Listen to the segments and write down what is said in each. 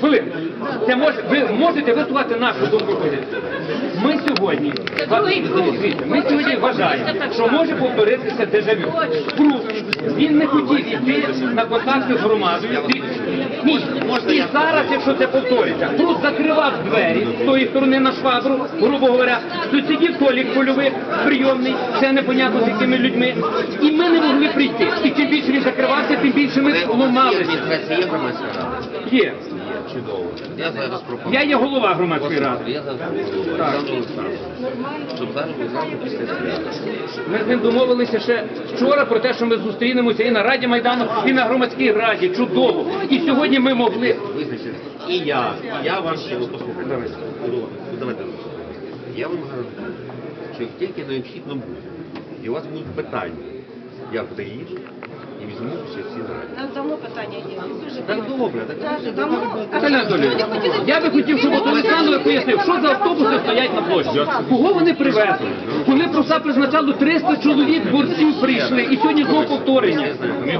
Хвилин. Це може, ви можете висловити нашу думку. Ми сьогодні, ми сьогодні вважаємо, що може повторитися дежавю. Прус, він не хотів йти на контакти з громадою. Ні, і зараз, якщо це повториться, Прус закривав двері з тої сторони на швабру, грубо говоря, тут сидів Толік польовик, прийомний, це непонятно з якими людьми, і ми не могли прийти. І чим більше він закривався, тим більше ми ломалися. Є. Чудово. Я зараз пропоную. Я є голова громадської ради. Я зараз пропоную Олександру Олександровичу, щоб зараз ви зразу після свята. Ми з ним домовилися ще вчора про те, що ми зустрінемося і на Раді Майдану, і на громадській раді. Чудово. І сьогодні ми могли. Визначити. І я, я вам от послухайте, давайте, давайте, я вам гарантую, що як тільки необхідно буде, і у вас будуть питання, я приїду і візьму ще всі нараді. Нас давно питання є. Так добре, так Так, давно. А Наталя Анатолійовна, я би хотів, щоб от Олександр пояснив, що за автобуси стоять на площі. Кого вони привезли? Коли проса призначало 300 чоловік, борців прийшли, і сьогодні знову повторення. Ми,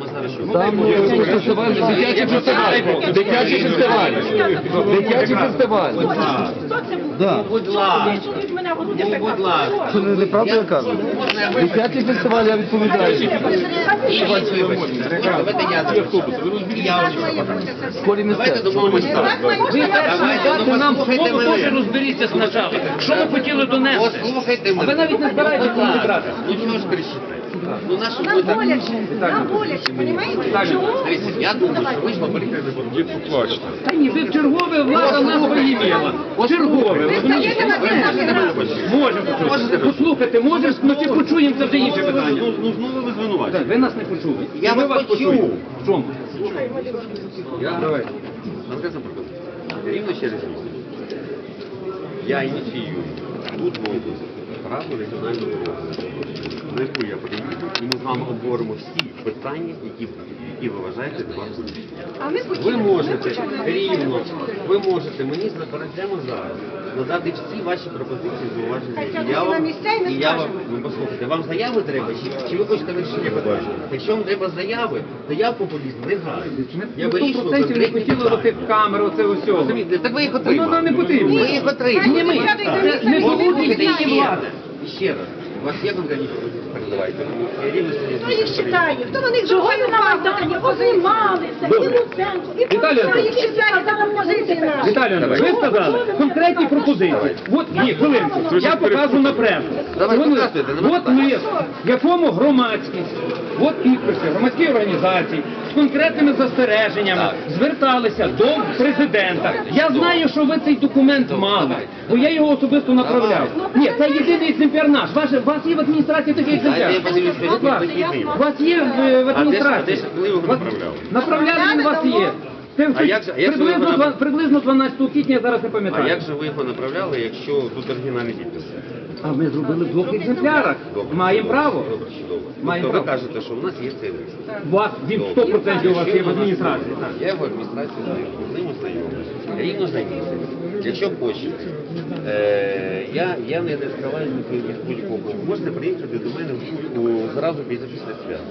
ми зараз що? Там е, фестиваль, дитячий фестиваль. Дитячий фестиваль. Дитячий фестиваль. Да. Будь ласка, Ну, будь ласка. Не неправда я кажу? Дитячий фестиваль, я відповідаю. І ось вибачте, давайте я я вам скажу. Давайте домовимося. Ви перші Давайте, дати ну, нам слово, теж розберіться спочатку. Що ви хотіли донести? Послухайте мене. ви навіть не ласка. розібрати. Ну чого ж кричите? Ну на Нам так? боляче, нам боляче? Чому? Дивіться, я думаю, що ви ж поберігли не будете. Та ні, ви в чергове влада нас поїміла. Чергове, Ви стаєте на це наші Можемо можете послухати, може, ну чи почуємо, це вже інше питання. Ну, ну знову ви звинувачуєте. Ви нас не почули. Я ми вас почуємо. В чому? Я давай. Конкретно прикладу. Рівно через місяць. Я ініціюю тут в області раду регіонального розвитку, на яку я приїду, і ми з вами обговоримо всі питання, які, які ви вважаєте для вас. Ви можете рівно, ви можете мені прямо зараз надати всі ваші пропозиції, зауваження. І я вам, і я вам, ну послухайте, вам заяви треба, чи, чи ви хочете вирішення питання? Якщо вам треба заяви, то я популіст не граю. Я Ми вирішую 100% не хотіли питання. оцих камер, оце усього. Так ви їх Ну, нам не потрібно. Ви їх отримали. Ні, ми. Це не Послухайте будуть ще раз. У вас. Я рівно сьогодні Хто їх читає? Хто на них живою на Майдані? Обнімалися, і Луценко, і Віталій Хто їх читає? Там пропозиції наші. Віталій ви сказали конкретні пропозиції. От ні, хвилинку, я покажу на пресу. Вони- От лист, в якому громадськість, от підписи громадських організацій з конкретними застереженнями зверталися до президента. Я знаю, що ви цей документ мали, бо я його особисто направляв. Ні, це єдиний екземпляр наш. Ваше, у вас є в адміністрації такий екземпляр? Я подивлюсь. У вас є в, в адміністрації. Направляли, у вас є. Це А як же- а як же ви приблизно, його два- нап- приблизно 12 квітня, я зараз не А пам'ятаю. як же ви його направляли, якщо тут оригінальний підпис? А ми зробили в двох екземплярах. Добре. Маємо право. Добре, чудово. Маємо Тобто ви право. кажете, що в нас є цей лист. У вас він 100% у вас є в адміністрації. так. Я в адміністрації знаю, з ним ознайомлюся. Рівно за місяць. Якщо хочете, е, я, я не скриваю від будь-кого. Можете приїхати до мене у, у- зразу після після свята.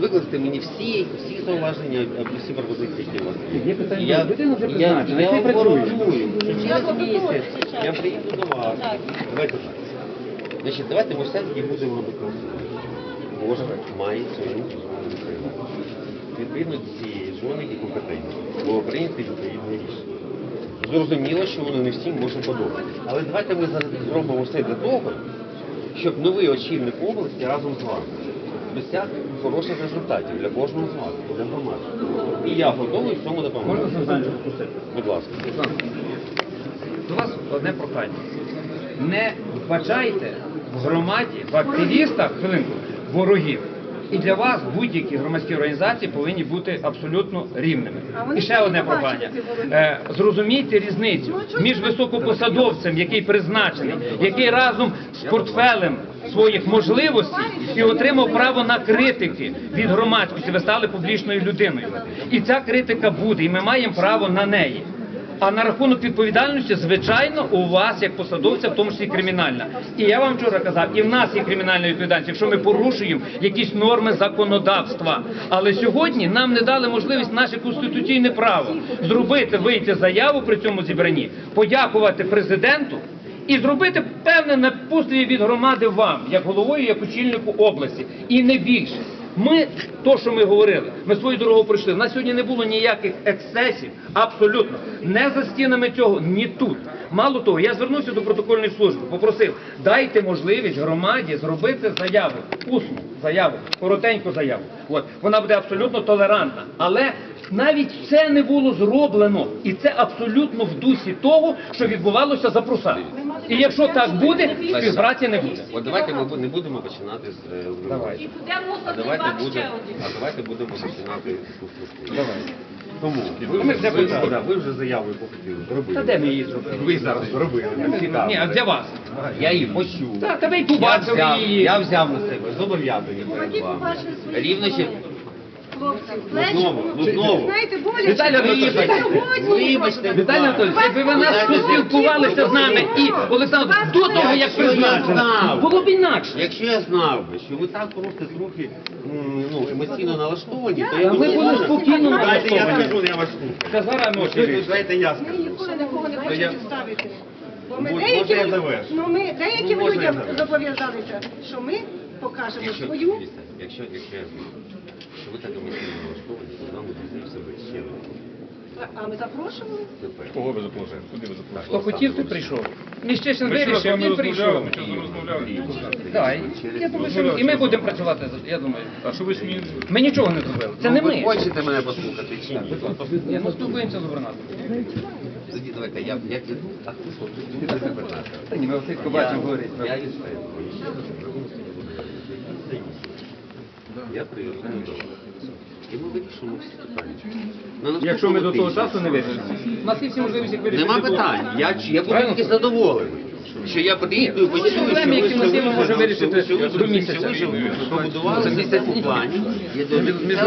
Викласти мені всі, всі зауваження, всі пропозиції, які у вас Є питання, Я, людина вже я, призначена, я і ти працюєш. гарантую, що через місяць я приїду до вас. Давайте так. Значить, давайте ми все-таки будемо робити. Кожен має свою зону відповідальності. Відповідно до цієї зони і компетенції. Було прийнято відповідне рішення. Зрозуміло, що воно не всім може подобатися. Але давайте ми зробимо все для того, щоб новий очільник області разом з вами досяг хороших результатів для кожного з нас, для громади. І я готовий в цьому допомогти. Можна Санчо запустити? Будь ласка. До вас одне прохання. Не вбачайте в громаді, в активістах, хвилинку, ворогів. І для вас будь-які громадські організації повинні бути абсолютно рівними. І ще одне не прохання. Е, Зрозумійте різницю між високопосадовцем, який призначений, який разом з портфелем своїх можливостей і отримав право на критики від громадськості. Ви стали публічною людиною. І ця критика буде, і ми маємо право на неї. А на рахунок відповідальності, звичайно, у вас, як посадовця, в тому числі кримінальна. І я вам вчора казав, і в нас є кримінальна відповідальність, якщо ми порушуємо якісь норми законодавства. Але сьогодні нам не дали можливість наше конституційне право зробити, вийти заяву при цьому зібранні, подякувати президенту. І зробити певне напутствие від громади вам, як головою, як очільнику області, і не більше. Ми, то, що ми говорили, ми свою дорогу пройшли. У нас сьогодні не було ніяких ексцесів, абсолютно. Не за стінами цього, ні тут. Мало того, я звернувся до протокольної служби, попросив, дайте можливість громаді зробити заяву, усну заяву, коротеньку заяву. От вона буде абсолютно толерантна. Але навіть це не було зроблено, і це абсолютно в дусі того, що відбувалося за пруса. І якщо так буде, співпраці не буде. От давайте ми не будемо починати з е. А давайте будемо, а давайте будемо починати з пустошки. Тому ви, Ми вже- вже ви, да, ви вже заяву яку хотіли зробили. Та де ми її зробили? Ви зараз зробили. цікаво. Ні, а для вас. Я її почув. Так, тебе й Я побачив взяв, її. я взяв на себе зобов'язання перед вами. Рівно ще Ну, знову, ну знову. знаєте, боляче. Віталій Анатолійович, Вибачте, Віталій Анатолійович, якби ви нас поспілкувалися з нами і Олександр до того, як Якщо я призначили, знав. було б інакше. Якщо я знав би, що ви так просто трохи м, ну, емоційно налаштовані, то Та я ми думаю, були спокійно Дайте я налаштовані. скажу, я вас слухаю. Та зараз ночі ви вийшли. знаєте, я Ми скажу. ніколи нікого не я- хочемо ставити. Бо ми можна я завершу? ну, ми деяким Ну, можна я людям завершу? зобов'язалися, що ми покажемо Якщо, свою. дивіться, якщо, якщо я знаю, що ви так емоційно налаштовані, то нам потрібно себе ще раз. А ми запрошували. Кого ви заплатили? Куди ви заплатили? Хто хотів, той прийшов. Міщишин Ми вирішив, він прийшов. ми вчора розмовляли. Так, і я думаю, що і ми будемо працювати, я думаю. А що ви ж мені... Ми нічого не зробили. Це не Ну, Ви ми. хочете мене послухати чи ні? Ну спілкуємося з губернатором. Тоді давайте, я, я піду, а ти що, ти будеш губернатор? Та ні, ми все побачимо, говорить. Я із Я приїжджаю до вас. І ми вирішимо всі питання. Якщо ми до того часу не вирішимо. У нас є всі можливості вирішити. Нема питань. Я, я буду тільки задоволений. Що я приїду і почую, що ви- ви- можемо вирішити що ви- до місяця. що ви вже побудували місяць. цьому плані. Між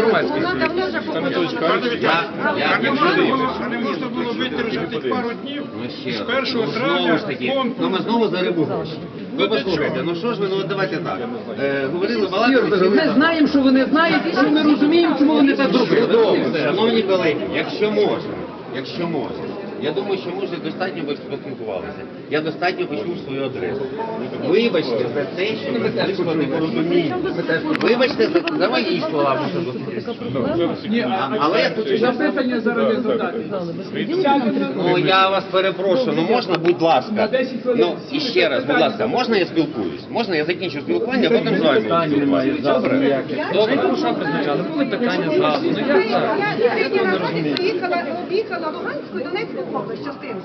А не можна було витримати пару днів? З раз. 1 Ну, травня фонд- ну ми знову за рибу гроші. Ну послухайте, ну що ж ви, ну от давайте так. Е, говорили, балакали. Ми знаємо, що вони знають, і що ми розуміємо, чому вони так зробили. Шановні колеги, якщо можна, якщо можна, я думаю, що ми вже достатньо ви поспілкувалися. Я достатньо почув свою адресу. Вибачте за те, що ви вийшло непорозуміння. Вибачте за, за мої слова, може зустріти. Але тут Запитання зараз Ну я вас перепрошую, ну можна, будь ласка. Ну і ще раз, будь ласка, можна я спілкуюсь? Можна я закінчу спілкування, а потім з вами? Добре? Добре, душа призначали, були питання зразу. Ну? Я приїхала, об'їхала Луганську і Донецьку область частину.